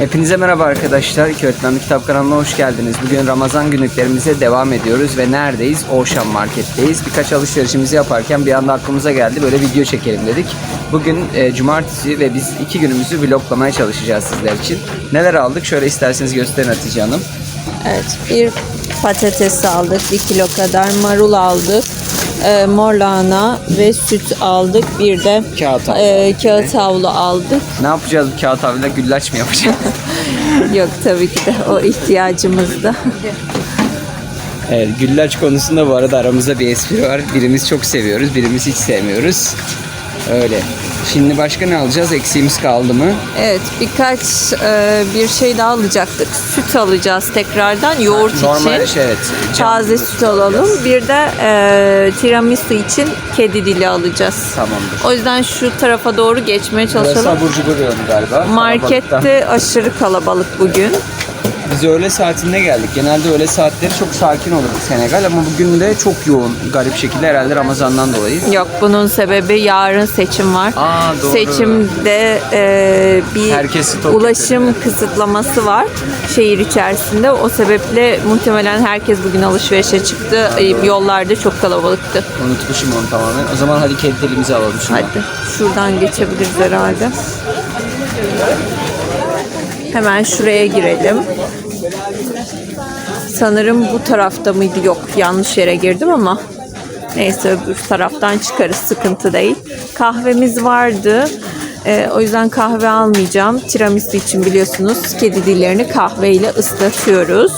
Hepinize merhaba arkadaşlar. İki Öğretmenlik Kitap kanalına hoş geldiniz. Bugün Ramazan günlüklerimize devam ediyoruz ve neredeyiz? Ocean Market'teyiz. Birkaç alışverişimizi yaparken bir anda aklımıza geldi böyle video çekelim dedik. Bugün e, cumartesi ve biz iki günümüzü vloglamaya çalışacağız sizler için. Neler aldık? Şöyle isterseniz gösterin Hatice Hanım. Evet, bir patates aldık, bir kilo kadar marul aldık, e, mor lahana ve süt aldık, bir de Kağıt havlu. e, kağıt havlu aldık. Ne yapacağız bu kağıt havluyla? Güllaç mı yapacağız? Yok tabii ki de o ihtiyacımızda. Evet, güllaç konusunda bu arada aramızda bir espri var. Birimiz çok seviyoruz, birimiz hiç sevmiyoruz. Öyle. Şimdi başka ne alacağız? Eksiğimiz kaldı mı? Evet, birkaç e, bir şey daha alacaktık. Süt alacağız tekrardan, yoğurt Normal için. şey evet. Taze süt alalım. Bir de e, tiramisu için kedi dili alacağız. Tamamdır. O yüzden şu tarafa doğru geçmeye Burası çalışalım. abur cubur yolu galiba. Markette aşırı kalabalık bugün. Biz öğle saatinde geldik. Genelde öğle saatleri çok sakin olur Senegal ama bugün de çok yoğun garip şekilde herhalde Ramazan'dan dolayı. Yok bunun sebebi yarın seçim var. Aa, doğru. Seçimde e, bir ulaşım getirdi. kısıtlaması var şehir içerisinde. O sebeple muhtemelen herkes bugün alışverişe çıktı. E, Yollarda çok kalabalıktı. Unutmuşum onu tamamen. O zaman hadi kedi dilimizi alalım şuradan. Hadi şuradan geçebiliriz herhalde. Hemen şuraya girelim. Sanırım bu tarafta mıydı? Yok yanlış yere girdim ama neyse öbür taraftan çıkarız sıkıntı değil. Kahvemiz vardı. Ee, o yüzden kahve almayacağım. Tiramisu için biliyorsunuz kedi dillerini kahveyle ıslatıyoruz.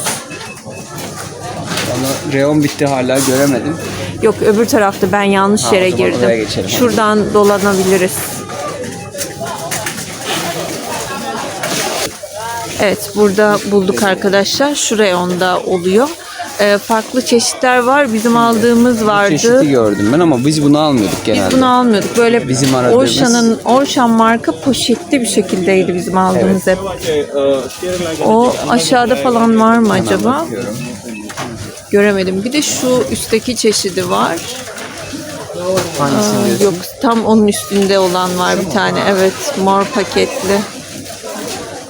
Ama reyon bitti hala göremedim. Yok öbür tarafta ben yanlış Ha, yere girdim. geçelim. Şuradan dolanabiliriz. Evet burada bulduk arkadaşlar. Şuraya onda oluyor. Ee, farklı çeşitler var. Bizim aldığımız vardı. Çeşitli gördüm ben ama biz bunu almıyorduk genelde. Biz bunu almıyorduk. Böyle Bizim aradığımız- Orşan'ın Orşan marka poşetli bir şekildeydi bizim aldığımız hep. O aşağıda falan var mı acaba? Göremedim. Bir de şu üstteki çeşidi var. Hangisini Aa, diyorsun? Yok tam onun üstünde olan var bir tane. Evet mor paketli.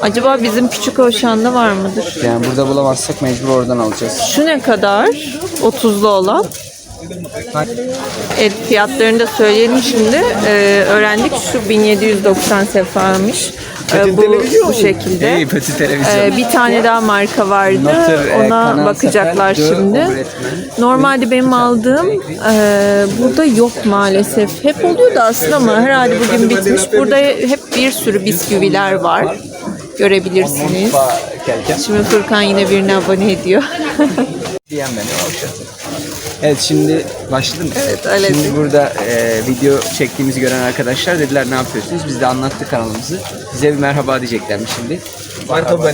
Acaba bizim küçük Oşan'da var mıdır? Yani burada bulamazsak mecbur oradan alacağız. Şu ne kadar? 30'lu olan. Evet fiyatlarını da söyleyelim şimdi. Ee, öğrendik şu 1790 sefamış. Ee, bu, bu şekilde. İyi televizyon. Ee, bir tane daha marka vardı. Notre, e, Ona bakacaklar şimdi. Normalde benim aldığım e, burada yok maalesef. Hep oluyordu aslında ama herhalde bugün bitmiş. Burada hep bir sürü bisküviler var. Görebilirsiniz. Şimdi Furkan yine birine abone ediyor. Diyen beni Evet şimdi başladı mı? Evet, öyle Şimdi burada e, video çektiğimizi gören arkadaşlar dediler ne yapıyorsunuz? Biz de anlattık kanalımızı. Bize bir merhaba diyeceklermiş şimdi. Marhaba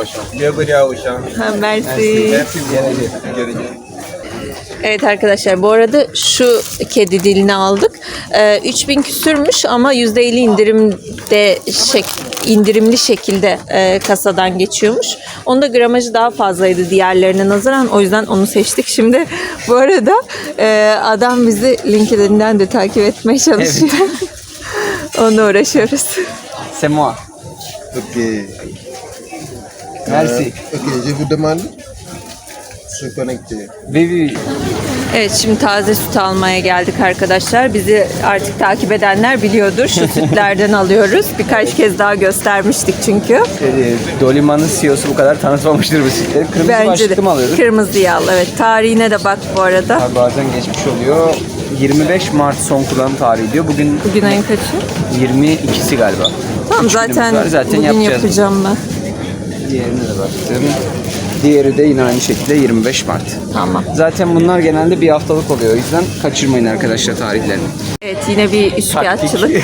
Uşam. Bienvenue Uşam. Ha, Mersi. Merci beaucoup. Evet arkadaşlar bu arada şu kedi dilini aldık. Ee, 3000 küsürmüş ama %50 indirimde şek indirimli şekilde e, kasadan geçiyormuş. Onda gramajı daha fazlaydı diğerlerine nazaran. O yüzden onu seçtik. Şimdi bu arada e, adam bizi LinkedIn'den de takip etmeye çalışıyor. Onunla uğraşıyoruz. C'est moi. Ok. Merci. Ok, je vous demande connecter. Oui, oui. Evet şimdi taze süt almaya geldik arkadaşlar. Bizi artık takip edenler biliyordur. Şu sütlerden alıyoruz. Birkaç kez daha göstermiştik çünkü. E, Doliman'ın CEO'su bu kadar tanıtmamıştır bu sitleri. Kırmızı Bence başlıklı mı de. alıyorduk? Kırmızıyı al. Evet. Tarihine de bak bu arada. Tabii bazen geçmiş oluyor. 25 Mart son kullanım tarihi diyor. Bugün Bugün ayın kaçı? 22'si galiba. Tamam Üç günümüz zaten, var. zaten bugün yapacağız. yapacağım ben. Diğerine de baktım. Diğeri de yine aynı şekilde 25 Mart. Tamam. Zaten bunlar genelde bir haftalık oluyor. O yüzden kaçırmayın arkadaşlar tarihlerini. Evet yine bir üçkağıtçılık.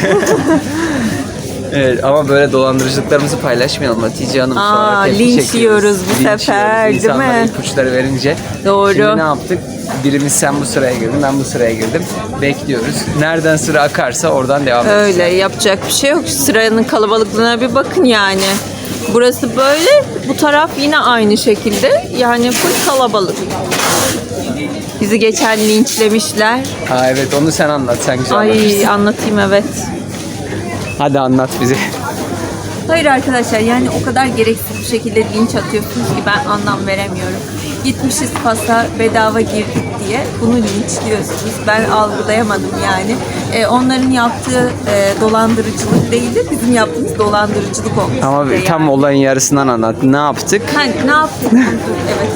Evet ama böyle dolandırıcılıklarımızı paylaşmayalım Hatice Hanım. Aa, Sonra tepki linç çekiyoruz. yiyoruz bu Linç sefer, değil mi? İnsanlara ipuçları verince. Doğru. Şimdi ne yaptık? Birimiz sen bu sıraya girdin, ben bu sıraya girdim. Bekliyoruz. Nereden sıra akarsa oradan devam edeceğiz. Öyle yapacak bir şey yok. Sıranın kalabalıklığına bir bakın yani. Burası böyle. Bu taraf yine aynı şekilde. Yani full kalabalık. Bizi geçen linçlemişler. Ha evet onu sen anlat. Sen güzel anlatırsın. Ay anlatayım evet. Hadi anlat bize. Hayır arkadaşlar yani o kadar gereksiz bir şekilde linç atıyorsunuz ki ben anlam veremiyorum. Gitmişiz pasa bedava girdik diye bunu linçliyorsunuz. Ben algılayamadım yani. E, onların yaptığı e, dolandırıcılık değildi. Bizim yaptığımız dolandırıcılık olmuş. Ama size tam yani. olayın yarısından anlat. Ne yaptık? Ha, ne yaptık? evet,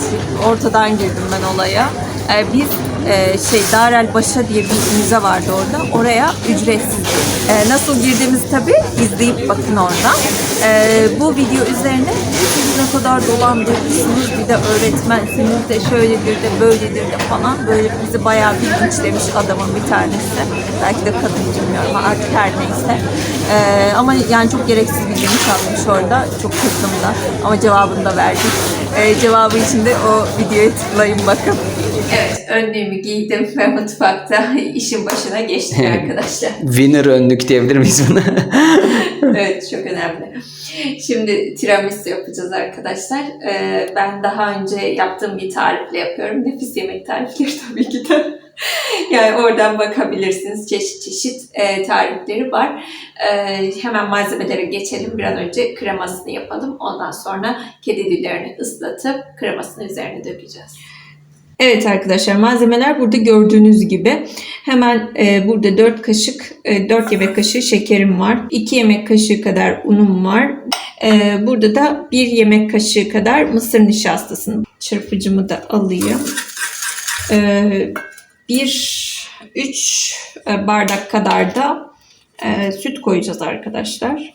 ortadan girdim ben olaya. Ee, biz e, şey Darel Başa diye bir müze vardı orada. Oraya ücretsiz. Ee, nasıl girdiğimizi tabii izleyip bakın oradan. Ee, bu video üzerine ne kadar dolandırıcısınız bir de öğretmensiniz de şöyledir de böyledir de falan böyle bizi bayağı bir linçlemiş adamın bir tanesi. Belki de kadın bilmiyorum artık her neyse. Ee, ama yani çok gereksiz bir linç almış orada. Çok kızdım da ama cevabını da verdik. Ee, cevabı için de o videoya tıklayın bakın. Evet, önlüğümü giydim ve mutfakta işin başına geçtim arkadaşlar. Winner önlük diyebilir miyiz buna? evet çok önemli. Şimdi tiramisu yapacağız arkadaşlar. Ee, ben daha önce yaptığım bir tarifle yapıyorum. Nefis yemek tarifleri tabii ki de. yani oradan bakabilirsiniz. Çeşit çeşit e, tarifleri var. Ee, hemen malzemelere geçelim. Bir an önce kremasını yapalım. Ondan sonra kedi dillerini ıslatıp kremasını üzerine dökeceğiz. Evet arkadaşlar malzemeler burada gördüğünüz gibi. Hemen e, burada 4 kaşık, e, 4 yemek kaşığı şekerim var. 2 yemek kaşığı kadar unum var. E, burada da 1 yemek kaşığı kadar mısır nişastasını çırpıcımı da alayım. E, 1 3 bardak kadar da e, süt koyacağız arkadaşlar.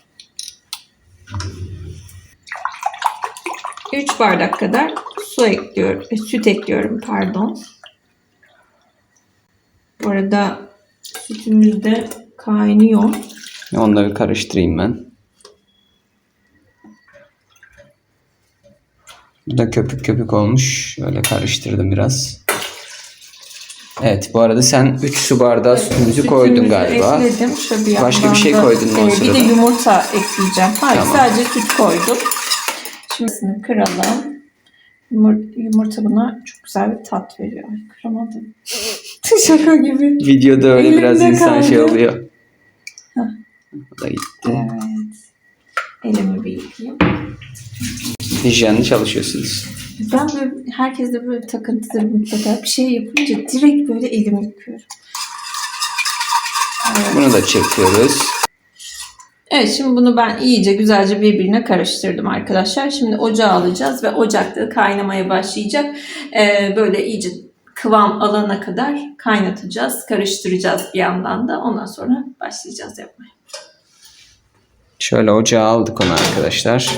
3 bardak kadar su ekliyorum, e, süt ekliyorum pardon. Bu arada sütümüz de kaynıyor. Bir karıştırayım ben. Bu da köpük köpük olmuş. Şöyle karıştırdım biraz. Evet bu arada sen 3 su bardağı sütümüzü koydun galiba. Ekledim. Şöyle Başka bir şey koydun mu o e, Bir de yumurta ekleyeceğim. Hayır Tamam. sadece süt koydum. Şimdi kıralım. Yumur- Yumurta buna çok güzel bir tat veriyor. Ay, Kıramadım. Şaka gibi. Videoda öyle Elimde biraz insan şey kaldı. oluyor. Bu da gitti. Evet. Elimi bir yıkayayım. Hijyenli çalışıyorsunuz. Ben böyle herkeste böyle bir takıntıdır mutlaka. Bir şey yapınca direkt böyle elimi yıkıyorum. Bunu da çekiyoruz. Evet şimdi bunu ben iyice güzelce birbirine karıştırdım arkadaşlar. Şimdi ocağa alacağız ve ocakta kaynamaya başlayacak. Ee, böyle iyice kıvam alana kadar kaynatacağız, karıştıracağız bir yandan da. Ondan sonra başlayacağız yapmaya. Şöyle ocağa aldık onu arkadaşlar.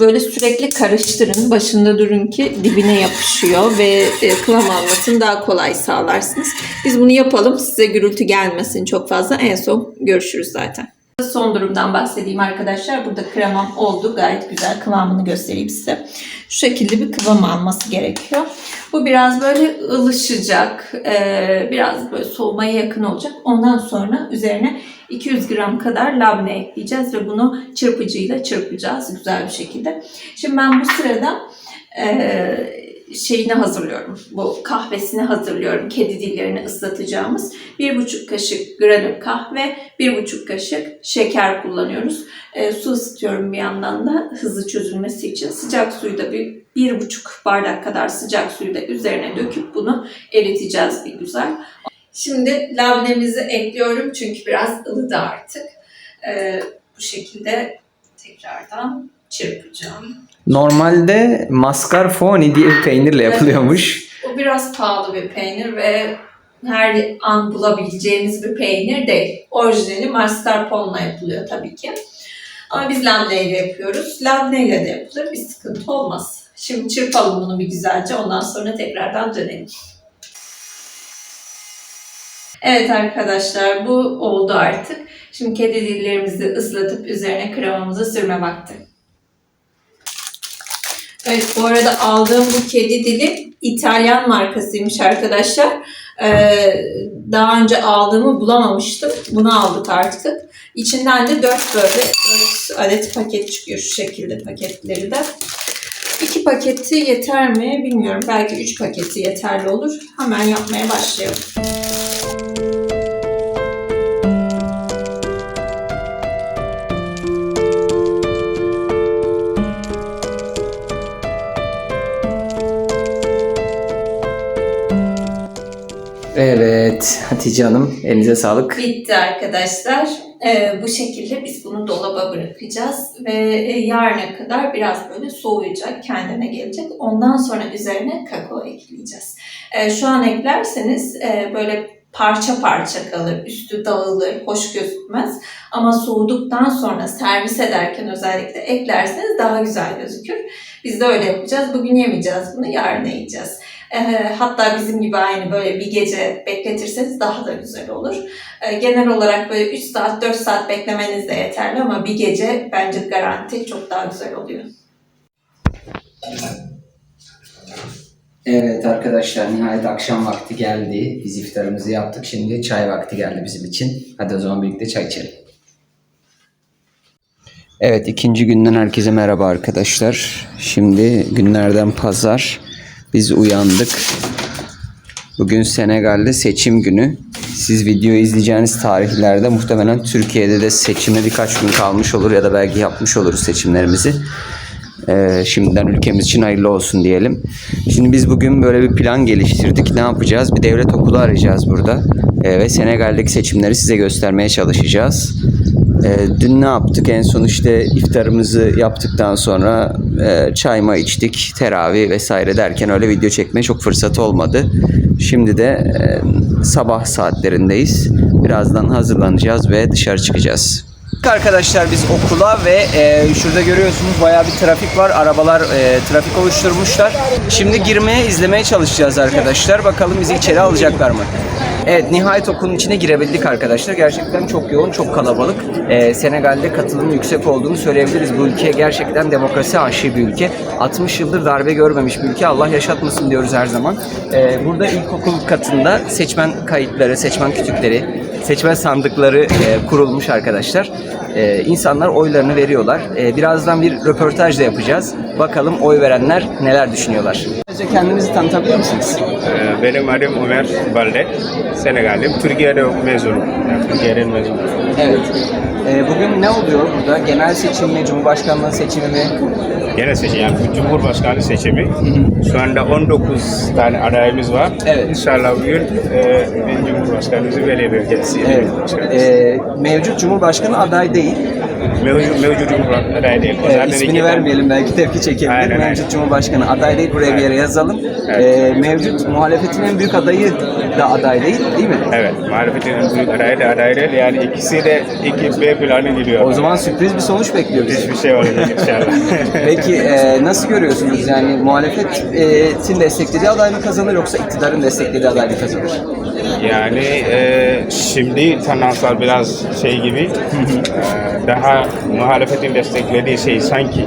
Böyle sürekli karıştırın. Başında durun ki dibine yapışıyor ve e, kıvam almasını daha kolay sağlarsınız. Biz bunu yapalım. Size gürültü gelmesin çok fazla. En son görüşürüz zaten. Son durumdan bahsedeyim arkadaşlar. Burada kremam oldu. Gayet güzel kıvamını göstereyim size. Şu şekilde bir kıvam alması gerekiyor. Bu biraz böyle ılışacak. e, Biraz böyle soğumaya yakın olacak. Ondan sonra üzerine 200 gram kadar labne ekleyeceğiz ve bunu çırpıcıyla çırpacağız güzel bir şekilde. Şimdi ben bu sırada e, şeyini hazırlıyorum. Bu kahvesini hazırlıyorum. Kedi dillerini ıslatacağımız. Bir buçuk kaşık granül kahve, bir buçuk kaşık şeker kullanıyoruz. E, su ısıtıyorum bir yandan da hızlı çözülmesi için. Sıcak suyu da bir, bir buçuk bardak kadar sıcak suyu da üzerine döküp bunu eriteceğiz bir güzel. Şimdi labnemizi ekliyorum çünkü biraz ılıdı artık. E, bu şekilde tekrardan çırpacağım. Normalde mascarpone diye bir peynirle yapılıyormuş. O biraz pahalı bir peynir ve her an bulabileceğiniz bir peynir değil. Orijinali mascarpone'la yapılıyor tabii ki. Ama biz labneyle yapıyoruz. Labneyle de yapılır. Bir sıkıntı olmaz. Şimdi çırpalım bunu bir güzelce. Ondan sonra tekrardan dönelim. Evet arkadaşlar bu oldu artık. Şimdi kedi dillerimizi ıslatıp üzerine kremamızı sürme vakti. Evet bu arada aldığım bu kedi dili İtalyan markasıymış arkadaşlar. Ee, daha önce aldığımı bulamamıştım. Bunu aldık artık. İçinden de 4 böyle 4 adet paket çıkıyor şu şekilde paketleri de. 2 paketi yeter mi bilmiyorum. Belki 3 paketi yeterli olur. Hemen yapmaya başlayalım. Evet Hatice Hanım elinize sağlık. Bitti arkadaşlar. Ee, bu şekilde biz bunu dolaba bırakacağız ve e, yarına kadar biraz böyle soğuyacak, kendine gelecek. Ondan sonra üzerine kakao ekleyeceğiz. Ee, şu an eklerseniz e, böyle parça parça kalır, üstü dağılır, hoş gözükmez. Ama soğuduktan sonra servis ederken özellikle eklerseniz daha güzel gözükür. Biz de öyle yapacağız. Bugün yemeyeceğiz bunu, yarın yiyeceğiz. Ee, hatta bizim gibi aynı böyle bir gece bekletirseniz daha da güzel olur. Ee, Genel olarak böyle 3 saat 4 saat beklemeniz de yeterli ama bir gece bence garanti çok daha güzel oluyor. Evet arkadaşlar nihayet akşam vakti geldi. Biz iftarımızı yaptık. Şimdi çay vakti geldi bizim için. Hadi o zaman birlikte çay içelim. Evet ikinci günden herkese merhaba arkadaşlar. Şimdi günlerden pazar. Biz uyandık. Bugün Senegal'de seçim günü. Siz videoyu izleyeceğiniz tarihlerde muhtemelen Türkiye'de de seçime birkaç gün kalmış olur ya da belki yapmış oluruz seçimlerimizi. Ee, şimdiden ülkemiz için hayırlı olsun diyelim. Şimdi biz bugün böyle bir plan geliştirdik. Ne yapacağız? Bir devlet okulu arayacağız burada. Ee, ve Senegal'deki seçimleri size göstermeye çalışacağız. Ee, dün ne yaptık? En son işte iftarımızı yaptıktan sonra e, çay mı içtik, teravih vesaire derken öyle video çekmeye çok fırsat olmadı. Şimdi de e, sabah saatlerindeyiz. Birazdan hazırlanacağız ve dışarı çıkacağız. Arkadaşlar biz okula ve e, şurada görüyorsunuz bayağı bir trafik var. Arabalar e, trafik oluşturmuşlar. Şimdi girmeye izlemeye çalışacağız arkadaşlar. Bakalım bizi içeri alacaklar mı? Evet nihayet okulun içine girebildik arkadaşlar. Gerçekten çok yoğun, çok kalabalık. E, Senegal'de katılımın yüksek olduğunu söyleyebiliriz. Bu ülke gerçekten demokrasi aşığı bir ülke. 60 yıldır darbe görmemiş bir ülke. Allah yaşatmasın diyoruz her zaman. E, burada ilkokul katında seçmen kayıtları, seçmen kütükleri, seçmen sandıkları e, kurulmuş arkadaşlar. E, insanlar oylarını veriyorlar. E, birazdan bir röportaj da yapacağız. Bakalım oy verenler neler düşünüyorlar. Önce kendinizi tanıtabilir misiniz? Ee, Benim adım Ömer Balde, Senegal'im. Türkiye'de mezunum. Yani Türkiye'den mezunum. Evet. E, bugün ne oluyor burada? Genel seçim mi, Cumhurbaşkanlığı seçimi mi? Gene seçim, yani Cumhurbaşkanı seçimi. Şu anda 19 tane adayımız var. Evet. İnşallah bugün e, Cumhurbaşkanımızı belirleyeceğiz. Evet. Başkanımız. E, mevcut Cumhurbaşkanı aday değil. Mevcut, mevcut Cumhurbaşkanı aday değil. E, Zaten ismini vermeyelim belki tepki çekebilir. Aynen, mevcut aynen. Cumhurbaşkanı aday değil. Buraya bir yere yazalım. Evet. E, mevcut muhalefetin en büyük adayı da aday değil değil mi? Evet, muhalefetin en büyük adayı da aday değil. Yani ikisi de iki B planı gidiyor. O zaman sürpriz bir sonuç bekliyoruz. hiçbir şey olacak inşallah. Peki e, nasıl görüyorsunuz? Yani muhalefetin desteklediği aday mı kazanır yoksa iktidarın desteklediği aday mı kazanır? Yani e, şimdi tandanslar biraz şey gibi e, daha muhalefetin desteklediği şey sanki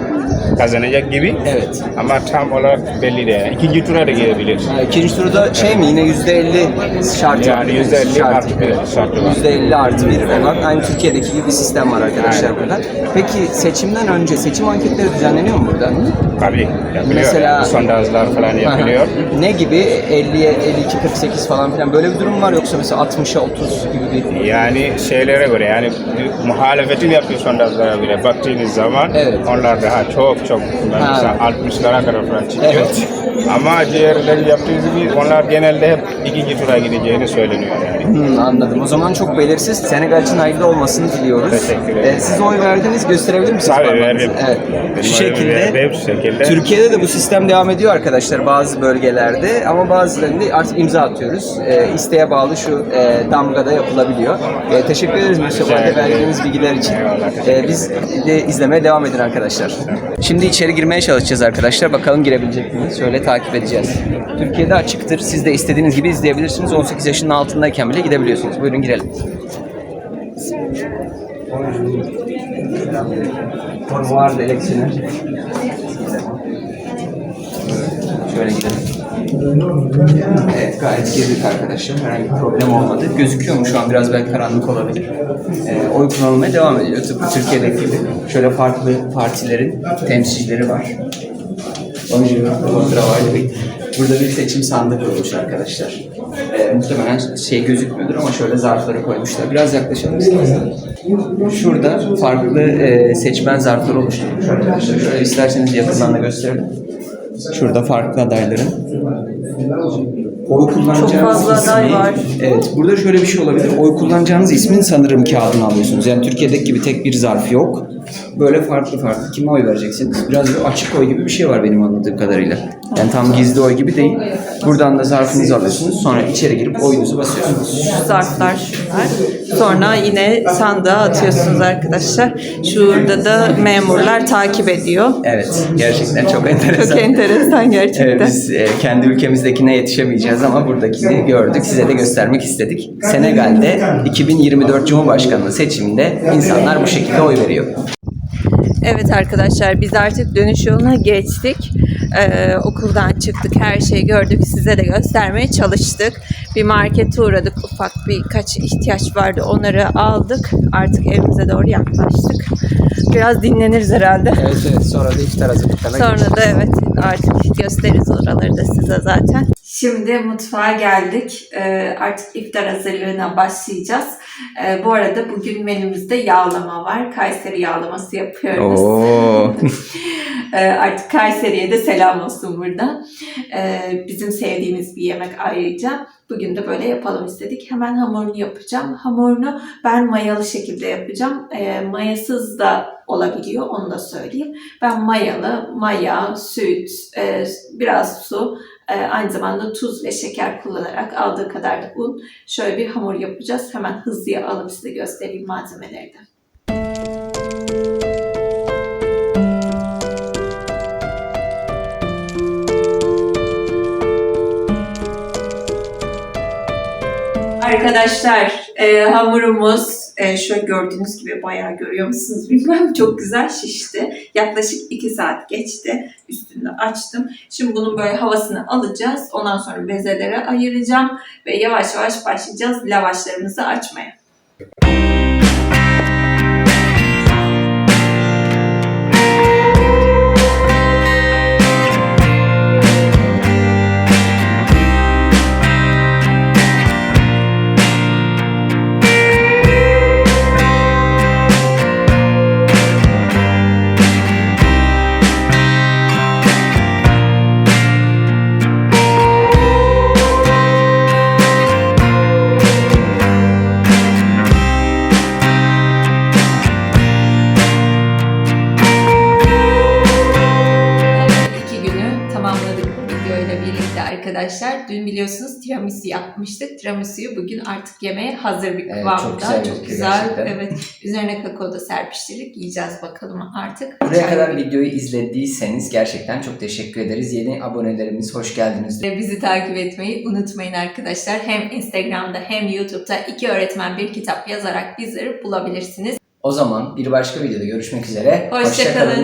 kazanacak gibi Evet. ama tam olarak belli değil. İkinci tura da girebilir. Ha, İkinci turda şey mi yine yüzde elli şartı Yani yüzde elli Şartı. artı bir şartı var. Yüzde elli artı bir olan aynı Türkiye'deki gibi bir sistem var arkadaşlar Aynen. burada. Peki seçimden önce seçim anketleri düzenleniyor mu burada? Tabii yapılıyor. Mesela- Sondajlar falan yapılıyor. ne gibi 50'ye 52 48 falan filan böyle bir durum var yoksa mesela 60'a 30 gibi bir Yani şeylere göre yani muhalefetin yaptığı sondajlara göre baktığınız zaman Evet. onlar daha çok çok mesela 60'lara kadar falan çıkıyor. Evet. Ama diğerleri yaptığı gibi onlar genelde hep ikinci tura gideceğini söyleniyor yani. Hmm, anladım. O zaman çok belirsiz. Senegal için hayırlı olmasını diliyoruz. Teşekkür ederim. Ee, siz oy verdiniz. Gösterebilir misiniz? Tabii verdim. Evet. Şu şekilde. verdim, şu şekilde. Türkiye'de de bu sistem devam ediyor arkadaşlar bazı bölgelerde ama bazılarında artık imza atıyoruz. Ee, isteğe bağlı şu e, damgada yapılabiliyor. Ee, teşekkür ederiz Mustafa verdiğiniz bilgiler için. Ee, biz de izlemeye devam edin arkadaşlar. Şimdi içeri girmeye çalışacağız arkadaşlar. Bakalım girebilecek miyiz? Şöyle takip edeceğiz. Türkiye'de açıktır. Siz de istediğiniz gibi izleyebilirsiniz. 18 yaşının altındayken bile gidebiliyorsunuz. Buyurun girelim. Formuar da eleksiyonel. Şöyle gidelim. Evet gayet girdik arkadaşlar. Herhangi bir problem olmadı. Gözüküyor mu şu an biraz belki karanlık olabilir. Ee, oy kullanılmaya devam ediyor. Tıpkı Türkiye'deki gibi. Şöyle farklı partilerin temsilcileri var. Oyuncu kontravarlı Burada bir seçim sandığı kurulmuş arkadaşlar. Ee, muhtemelen şey gözükmüyordur ama şöyle zarfları koymuşlar. Biraz yaklaşalım istersen. Şurada farklı e, seçmen zarfları oluşturmuş arkadaşlar. Şöyle isterseniz yakından da gösterelim. Şurada farklı adayların Oy kullanacağınız Çok fazla aday ismi- var. Evet. Burada şöyle bir şey olabilir. Oy kullanacağınız ismin sanırım kağıdını alıyorsunuz. Yani Türkiye'deki gibi tek bir zarf yok. Böyle farklı farklı. Kime oy vereceksiniz? Biraz bir açık oy gibi bir şey var benim anladığım kadarıyla. Yani tam gizli oy gibi değil. Buradan da zarfınızı alıyorsunuz. Sonra içeri girip oyunuzu basıyorsunuz. Şu zarflar şunlar. Sonra yine sandığa atıyorsunuz arkadaşlar. Şurada da memurlar takip ediyor. Evet. Gerçekten çok enteresan. Çok enteresan gerçekten. Evet, biz e, kendi ülkemizdekine yetişemeyeceğiz ama buradakini gördük. Size de göstermek istedik. Senegal'de 2024 Cumhurbaşkanlığı seçiminde insanlar bu şekilde oy veriyor. Evet arkadaşlar biz artık dönüş yoluna geçtik. Ee, okuldan çıktık, her şeyi gördük. Size de göstermeye çalıştık. Bir markete uğradık. Ufak birkaç ihtiyaç vardı. Onları aldık. Artık evimize doğru yaklaştık. Biraz dinleniriz herhalde. Evet evet sonra da iftar hazırlıklarına Sonra da evet artık gösteririz oraları da size zaten. Şimdi mutfağa geldik. Ee, artık iftar hazırlığına başlayacağız. Ee, bu arada bugün menümüzde yağlama var. Kayseri yağlaması yapıyoruz. Oo. Ee, artık Kayseri'ye de selam olsun buradan. Ee, bizim sevdiğimiz bir yemek ayrıca. Bugün de böyle yapalım istedik. Hemen hamurunu yapacağım. Hamurunu ben mayalı şekilde yapacağım. Ee, mayasız da olabiliyor onu da söyleyeyim. Ben mayalı, maya, süt, e, biraz su, e, aynı zamanda tuz ve şeker kullanarak aldığı kadar da un. Şöyle bir hamur yapacağız. Hemen hızlıya alıp size göstereyim malzemeleri de. Arkadaşlar e, hamurumuz e, şöyle gördüğünüz gibi bayağı görüyor musunuz bilmem çok güzel şişti. Yaklaşık 2 saat geçti. Üstünde açtım. Şimdi bunun böyle havasını alacağız. Ondan sonra bezelere ayıracağım ve yavaş yavaş başlayacağız lavaşlarımızı açmaya. İki arkadaşlar. Dün biliyorsunuz tiramisu yapmıştık. Tiramisu'yu bugün artık yemeye hazır bir Evet, kıvamda. çok güzel gözüküyor gerçekten. Evet. Üzerine kakao da serpiştirdik. Yiyeceğiz bakalım artık. Buraya kadar videoyu izlediyseniz gerçekten çok teşekkür ederiz. Yeni abonelerimiz hoş geldiniz. Ve Bizi takip etmeyi unutmayın arkadaşlar. Hem Instagram'da hem YouTube'da iki öğretmen bir kitap yazarak bizleri bulabilirsiniz. O zaman bir başka videoda görüşmek üzere. Hoşçakalın.